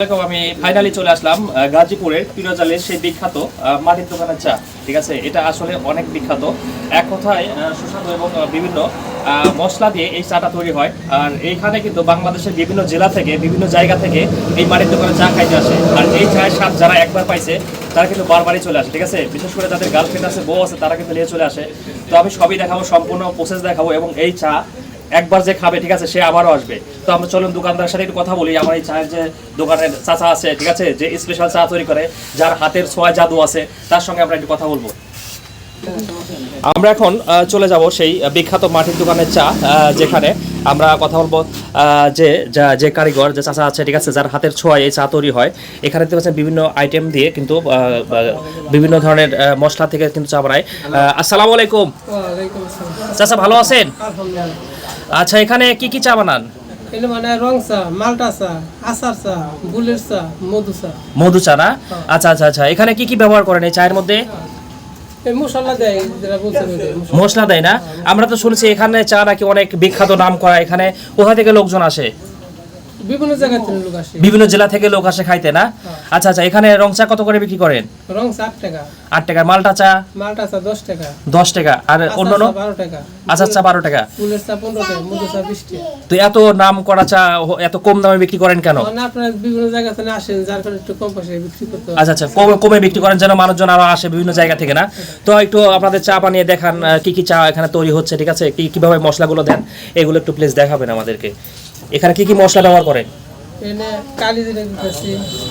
দেখো, আমি ফাইনালি চলে আসলাম গাজীপুরের সেই বিখ্যাত মাটির দোকানের চা, ঠিক আছে? এটা আসলে অনেক বিখ্যাত। এক কথায় সুস্বাদু এবং বিভিন্ন মশলা দিয়ে এই চাটা তৈরি হয়। আর এইখানে কিন্তু বাংলাদেশের বিভিন্ন জেলা থেকে, বিভিন্ন জায়গা থেকে এই মাটির দোকানে চা খাইতে আসে। আর এই চায়ের স্বাদ যারা একবার পাইছে, তারা কিন্তু বারবারই চলে আসে, ঠিক আছে? বিশেষ করে যাদের গার্লফ্রেন্ড আছে, বউ আছে, তারা কিন্তু নিয়ে চলে আসে। তো আমি সবই দেখাবো, সম্পূর্ণ প্রসেস দেখাবো এবং এই চা একবার যে খাবে ঠিক আছে সে আবারও আসবে। তো আমরা চলুন দোকানদারের সাথে একটু কথা বলি। আমার এই চায়ের যে দোকানের চাচা আছে ঠিক আছে যে স্পেশাল চা তৈরি করে যার হাতের ছোঁয়া জাদু আছে তার সঙ্গে আমরা একটু কথা বলব। আমরা এখন আহ, চলে যাব সেই বিখ্যাত মাটির দোকানের চা যেখানে আমরা কথা বলব যে যা- যে কারিগর যে চাচা আছে ঠিক আছে যার হাতের ছোঁয়ায় এই চা তৈরি হয়। এখানে দেখতে পাচ্ছেন বিভিন্ন আইটেম দিয়ে কিন্তু বিভিন্ন ধরনের মশলা থেকে কিন্তু চা বানায়। আসসালামু আলাইকুম। ওয়ালাইকুম চাচা ভালো আছেন? আচ্ছা এখানে কি কি চা বানান? এগুলো মানে রং চা মালটা চা আচার চা চা মধু চা। মধু চা না? আচ্ছা আচ্ছা আচ্ছা এখানে কি কি ব্যবহার করেন এই চায়ের মধ্যে? মশলা দেয় যেটা বলছেন ওই যে মশলা। মশলা দেয় না? আমরা তো শুনছি এখানে চা নাকি অনেক বিখ্যাত নাম করা এখানে। কোথা থেকে লোকজন আসে? বিভিন্ন জায়গা থেকে লোক আসে। বিভিন্ন জেলা থেকে লোক আসে খাইতে না? আচ্ছা আচ্ছা এখানে রং চা কত করে বিক্রি করেন? রং চা আট টাকা। আট টাকা। মালটা চা? মালটা চা দশ টাকা। দশ টাকা। আর অন্যান্য? চা বারো টাকা। আচার চা বারো টাকা। ফুলের চা পনেরো টাকা মধু চা বিশ টাকা। তো এত নাম করা চা এত কম দামে বিক্রি করেন কেন? আপনারা বিভিন্ন জায়গা থেকে আসেন যার কারণে একটু কম পয়সায় বিক্রি করতে আচ্ছা আচ্ছা কমে কমে বিক্রি করেন যেন মানুষজন আরও আসে বিভিন্ন জায়গা থেকে না? তো একটু আপনাদের চা বানিয়ে দেখান কি কি চা এখানে তৈরি হচ্ছে ঠিক আছে? কি কীভাবে মশলাগুলো দেন? এগুলো একটু প্লিজ দেখাবেন আমাদেরকে। এখানে কি কি মশলা ব্যবহার করেন?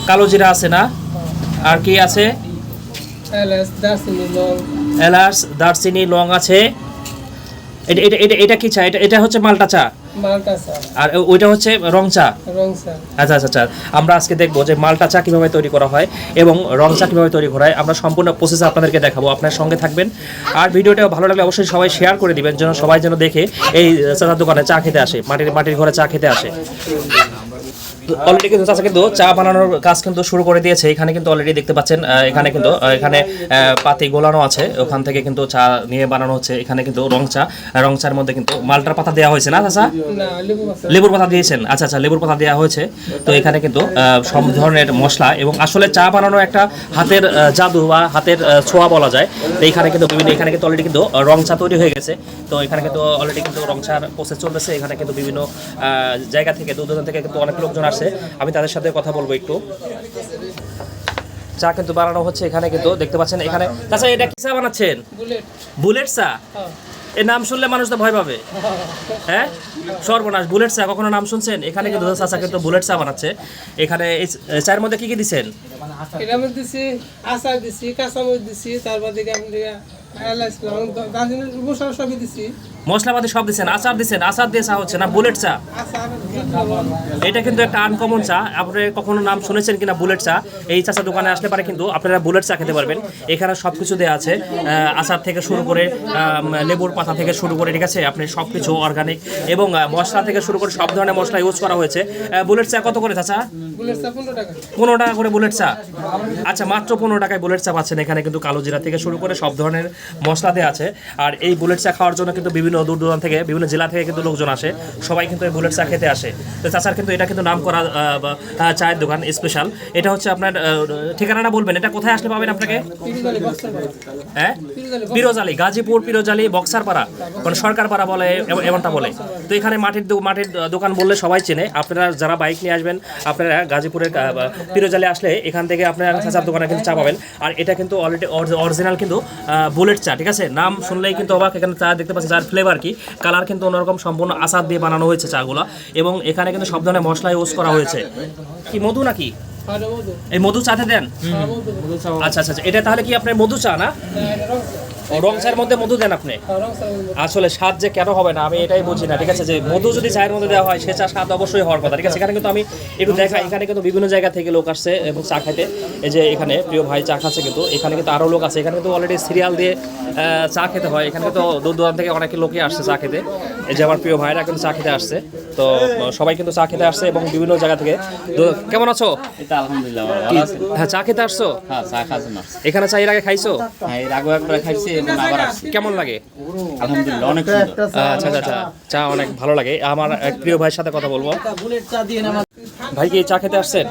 কালি জিরে আছে না? আর কি আছে? এলাচ দারচিনি লং আছে। এটা এটা এটা এটা কি চা? এটা এটা হচ্ছে মালটা চা। মালটা চা। আর ওইটা হচ্ছে রং চা। রং চা। আচ্ছা আচ্ছা আচ্ছা। আমরা আজকে দেখব যে মালটা চা কীভাবে তৈরি করা হয় এবং রং চা কীভাবে তৈরি করা হয়। আমরা সম্পূর্ণ প্রসেস আপনাদেরকে দেখাবো। আপনার সঙ্গে থাকবেন। আর ভিডিওটা ভালো লাগলে অবশ্যই সবাই শেয়ার করে দিবেন যেন সবাই যেন দেখে এই চাচার দোকানে চা খেতে আসে মাটির মাটির ঘরে চা খেতে আসে। অলরেডি কিন্তু চাচা কিন্তু চা বানানোর কাজ কিন্তু শুরু করে দিয়েছে। এখানে কিন্তু অলরেডি দেখতে পাচ্ছেন এখানে কিন্তু এখানে পাতি গোলানো আছে। ওখান থেকে কিন্তু চা নিয়ে বানানো হচ্ছে। এখানে কিন্তু রং চা রং চার মধ্যে কিন্তু মালটার পাতা দেওয়া হয়েছে না আছে লেবুর পাতা। দিয়েছেন। আচ্ছা আচ্ছা লেবুর পাতা দেওয়া হয়েছে। তো এখানে কিন্তু সব ধরনের মশলা এবং আসলে চা বানানো একটা হাতের জাদু বা হাতের ছোঁয়া বলা যায়। তো এখানে কিন্তু বিভিন্ন এখানে কিন্তু অলরেডি কিন্তু রং চা তৈরি হয়ে গেছে। তো এখানে কিন্তু অলরেডি কিন্তু রং চার প্রসেস চলতেছে। এখানে কিন্তু বিভিন্ন আহ, জায়গা থেকে দূর দূরান্ত থেকে কিন্তু অনেক লোকজন আসছে। আমি তাদের সাথে কথা বলব একটু। চা কিন্তু বানানো হচ্ছে এখানে কিন্তু দেখতে পাচ্ছেন এখানে। তাছাড়া এটা কি চা বানাচ্ছেন? বুলেট। চা? হ্যাঁ এর নাম শুনলে মানুষ তো ভয় পাবে। হ্যাঁ? সর্বনাশ বুলেট চা কখনো নাম শুনছেন? এখানে কিন্তু চাচা কিন্তু বুলেট চা বানাচ্ছে। এখানে এই চায়ের মধ্যে কি কি দিছেন? আমি দিছি আচার দিছি কাঁচামরিচ দিছি তারপর দিকে এলাচ সবই দিছি। মশলাপাতি সব দিছেন, আচার দিছেন, আচার দিয়ে চা হচ্ছে না, বুলেট চা? এটা কিন্তু একটা আনকমন চা। আপনি কখনো নাম শুনেছেন কিনা বুলেট চা? এই চাচা দোকানে আসলে পারে কিন্তু আপনারা বুলেট চা খেতে পারবেন। এখানে সব কিছু দেওয়া আছে আচার থেকে শুরু করে লেবুর পাতা থেকে শুরু করে, ঠিক আছে? আপনি সব কিছু অর্গানিক এবং মশলা থেকে শুরু করে সব ধরনের মশলা ইউজ করা হয়েছে। বুলেট চা কত করে চাচা? পনেরো টাকা করে বুলেট চা। আচ্ছা মাত্র পনেরো টাকায় বুলেট চা পাচ্ছেন। এখানে কিন্তু কালো জিরা থেকে শুরু করে সব ধরনের মশলা দেওয়া আছে। আর এই বুলেট চা খাওয়ার জন্য কিন্তু বিভিন্ন দূর দূরান্ত থেকে বিভিন্ন জেলা থেকে কিন্তু লোকজন আসে। সবাই কিন্তু এই বুলেট চা খেতে আসে। তো চাচার কিন্তু এটা কিন্তু নাম করা চায়ের দোকান স্পেশাল এটা হচ্ছে আপনার ঠিকানাটা বলবেন এটা কোথায় আসলে পাবেন আপনাকে? হ্যাঁ? পিরুজালি গাজীপুর পিরোজালি বক্সারপাড়া মানে সরকারপাড়া বলে এমনটা বলে। তো এখানে মাটির মাটির দোকান বললে সবাই চেনে। আপনারা যারা বাইক নিয়ে আসবেন আপনারা গাজীপুরের পিরোজালি আসলে এখান থেকে আপনারা চাচার দোকানে কিন্তু চা পাবেন। আর এটা কিন্তু অলরেডি অরিজিনাল কিন্তু বুলেট চা ঠিক আছে? নাম শুনলেই কিন্তু অবাক এখানে চা দেখতে পাচ্ছি যার ফ্লেভার কি? কালার কিন্তু অন্যরকম সম্পূর্ণ আচার দিয়ে বানানো হয়েছে চাগুলো এবং এখানে কিন্তু সব ধরনের মশলা ইউজ করা হয়েছে। কি মধু নাকি? এই মধু চাতে দেন? আচ্ছা আচ্ছা আচ্ছা। এটা তাহলে কি আপনার মধু চা না? রং চায়ের মধ্যে মধু দেন আপনি? হ্যাঁ, রং চা মধু। আসলে স্বাদ যে কেন হবে না আমি এটাই বুঝি না ঠিক আছে? যে মধু যদি চায়ের মধ্যে দেওয়া হয় সে চা স্বাদ অবশ্যই হওয়ার কথা ঠিক আছে? এখানে কিন্তু আমি একটু দেখা এখানে কিন্তু বিভিন্ন জায়গা থেকে লোক আসছে এবং চা খাইতে। এই যে এখানে প্রিয় ভাই চা খাচ্ছে কিন্তু এখানে কিন্তু আরও লোক আছে। এখানে কিন্তু অলরেডি সিরিয়াল দিয়ে আহ, চা খেতে হয়। এখানে কিন্তু দূর দূরান্ত থেকে অনেক লোকই আসছে চা খেতে। এই যে আমার প্রিয় ভাইরা কিন্তু চা খেতে আসছে তো সবাই কিন্তু চা খেতে আসছে এবং বিভিন্ন জায়গা থেকে। তো কেমন আছো? আলহামদুলিল্লাহ হ্যাঁ চা খেতে আসছো? হ্যাঁ চা খাচ্ছেন না। এখানে চা এর আগে খাইছো? হ্যাঁ এর আগেও একবার খাইছি এবং আবার আসছি। কেমন লাগে? আলহামদুলিল্লাহ অনেক সুন্দর। আচ্ছা আচ্ছা আচ্ছা চা অনেক ভালো লাগে। আমার এক প্রিয় ভাইয়ের সাথে কথা বলব। ভাই কি চা খেতে আসছেন?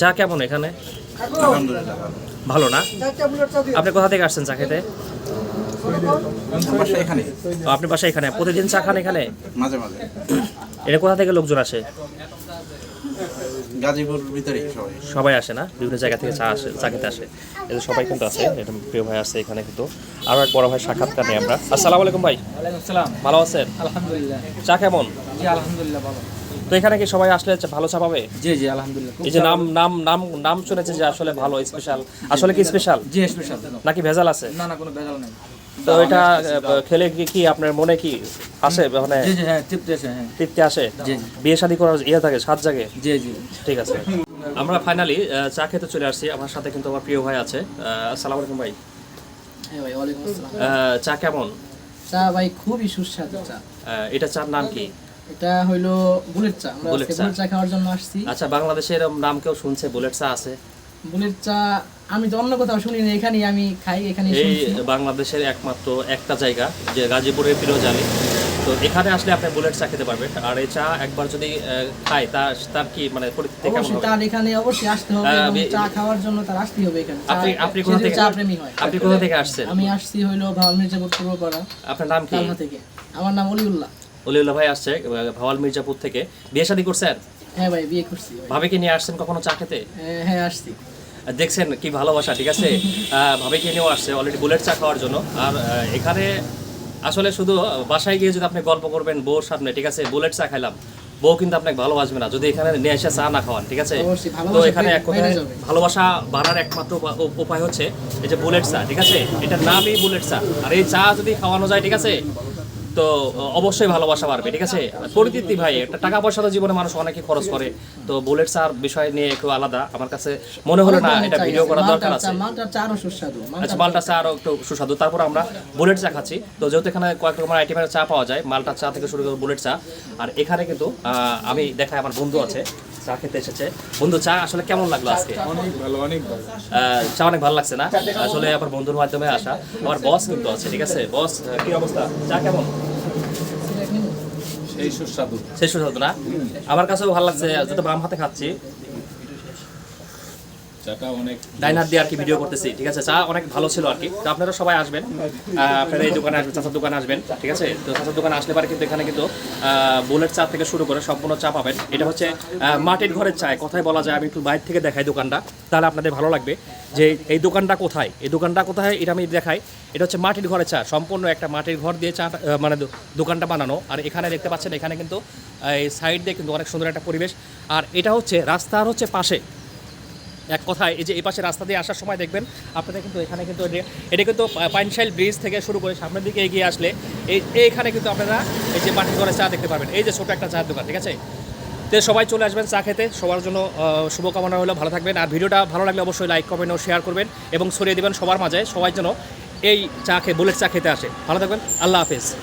চা কেমন এখানে? ভালো না? আপনি কোথা থেকে আসছেন চা খেতে? বাসা এখানে। আপনি বাসা এখানে? প্রতিদিন চা খান এখানে? মাঝে মাঝে। এটা কোথা থেকে লোকজন আসে? গাজীপুর ভিতরে সবাই। সবাই আসে না? বিভিন্ন জায়গা থেকে চা আসে চা খেতে আসে। এটা সবাই কিন্তু আছে এটা প্রিয় ভাই আছে এখানে কিন্তু। আরও এক বড় ভাই সাক্ষাৎকার নেই আমরা। আসসালামু আলাইকুম ভাই। ভালো আছেন? আলহামদুলিল্লাহ। চা কেমন? জি আলহামদুলিল্লাহ ভালো। তো এখানে কি সবাই আসলে ভালো চা পাবে? জি জি আলহামদুলিল্লাহ এই যে নাম নাম নাম নাম শুনেছে যে আসলে ভালো স্পেশাল আসলে কি স্পেশাল জি স্পেশাল নাকি ভেজাল আছে? না না কোনো ভেজাল নেই। তো এটা খেলে কি কি আপনার মনে কি আসে? মানে জি জি হ্যাঁ তৃপ্তি আছে হ্যাঁ। তৃপ্তি আসে? জি। বিয়ে শাদী করার ইয়ে থাকে সাত জাগে? জি জি। ঠিক আছে। আমরা ফাইনালি চা খেতে চলে আসছি। আমার সাথে কিন্তু আমার প্রিয় ভাই আছে। আসসালামু আলাইকুম ভাই। হ্যাঁ ভাই ওয়ালাইকুম আসসালাম। চা কেমন? চা ভাই খুবই সুস্বাদু চা। এটা চার নাম কি? এটা হইল বুলেট চা। আমরা বুলেট চা। খাওয়ার জন্য আসছি। আচ্ছা বাংলাদেশে এরকম নাম কেউ শুনছে? বুলেট চা আছে? বুলেট চা আমি তো অন্য কোথাও শুনি না এখানেই আমি খাই এখানে এই শুনছি। বাংলাদেশের একমাত্র একটা জায়গা যে গাজীপুরের পিরোজালি তো এখানে আসলে আপনি বুলেট চা খেতে পারবেন। আর এই চা একবার যদি আহ, খায় তা তার কি মানে পরিস্থিতি কেমন অবশ্যই হবে? তার এখানে অবশ্যই আসতে হবে চা খাওয়ার জন্য তার আসতেই হবে এখানে। আপনি আপনি কোথা থেকে চা প্রেমী হয়। আপনি কোথা থেকে আসছেন? আমি আসছি হইল পূর্বপাড়া আপনার নাম কি? থেকে। আমার নাম অলিউল্লাহ। অলিউল্লাহ ভাই আসছে ভাওয়াল মির্জাপুর থেকে। বিয়ে শাদী করছেন হ্যাঁ ভাই বিয়ে করছি। ভাবিকে নিয়ে আসছেন কখনো চা খেতে? হ্যাঁ, আসছি। দেখছেন কি ভালোবাসা ঠিক আছে? ভাবিকে নিয়েও আসছে অলরেডি বুলেট চা খাওয়ার জন্য। আর এখানে আসলে শুধু বাসায় গিয়ে যদি আপনি গল্প করবেন বউর সামনে ঠিক আছে? বুলেট চা খাইলাম বউ কিন্তু আপনাকে ভালোবাসবে না যদি এখানে নিয়ে এসে চা না খাওয়ান ঠিক আছে? তো এখানে এক কথায় ভালোবাসা বাড়ার একমাত্র উপায় হচ্ছে এই যে বুলেট চা ঠিক আছে? এটার নামই বুলেট চা। আর এই চা যদি খাওয়ানো যায় ঠিক আছে? তো অবশ্যই ভালোবাসা বাড়বে ঠিক আছে? পরিতৃপ্তি ভাই একটা টাকা পয়সা তো জীবনে মানুষ অনেকে খরচ করে। তো বুলেট চার বিষয় নিয়ে একটু আলাদা। আমার কাছে মনে হলো না এটা ভিডিও করা দরকার আছে। আচ্ছা মালটা চা আরও একটু সুস্বাদু। তারপর আমরা বুলেট চা খাচ্ছি। তো যেহেতু এখানে কয়েক রকমের আইটেমের চা পাওয়া যায় মালটা চা থেকে শুরু করে বুলেট চা। আর এখানে কিন্তু আহ, আমি দেখাই আমার বন্ধু আছে। চা খেতে এসেছে। বন্ধু চা আসলে কেমন লাগল আজকে? অনেক ভালো অনেক ভালো। চা অনেক ভালো লাগছে না? আসলে আমার বন্ধুর মাধ্যমে আসা। আমার বস কিন্তু আছে ঠিক আছে? বস কি অবস্থা? চা কেমন? সেই সুস্বাদু। সেই সুস্বাদু না? আমার কাছেও ভালো লাগছে যেহেতু বাম হাতে খাচ্ছি। চা অনেক ভালো ছিল আর কি। আপনারা সবাই আসবেন। আপনারা এই দোকানে আসবেন, চাচার দোকানে আসবেন, ঠিক আছে? তো চাচার দোকানে আসলে পারে কিন্তু এখানে কিন্তু বুলেট চা থেকে শুরু করে সম্পূর্ণ চা পাবেন। এটা হচ্ছে মাটির ঘরের চায় কথায় বলা যায়, আমি একটু বাইরে থেকে দেখাই দোকানটা। তাহলে আপনাদের ভালো লাগবে যে এই দোকানটা কোথায়? এই দোকানটা কোথায়? এটা আমি দেখাই। এটা হচ্ছে মাটির ঘরের চা। সম্পূর্ণ একটা মাটির ঘর দিয়ে চা মানে দোকানটা বানানো। আর এখানে দেখতে পাচ্ছেন, এখানে কিন্তু এই সাইড দিয়ে কিন্তু অনেক সুন্দর একটা পরিবেশ। আর এটা হচ্ছে, রাস্তার হচ্ছে পাশে। এক কথায়, এই যে এই পাশে রাস্তা দিয়ে আসার সময় দেখবেন, আপনাদের কিন্তু এখানে কিন্তু এটা- কিন্তু পাইনশাইল ব্রিজ থেকে শুরু করে সামনের দিকে এগিয়ে আসলে এই, এইখানে কিন্তু আপনারা এই যে মাটির ঘরে চা দেখতে পারবেন। এই যে ছোট একটা চায়ের দোকান, ঠিক আছে? তো সবাই চলে আসবেন চা খেতে। সবার জন্য শুভকামনা হলো ভালো থাকবেন। আর ভিডিওটা ভালো লাগলে অবশ্যই লাইক, কমেন্ট ও শেয়ার করবেন এবং ছড়িয়ে দেবেন সবার মাঝে। সবাই যেন এই চা খেয়ে, বুলেট চা খেতে আসে। ভালো থাকবেন, আল্লাহ হাফেজ।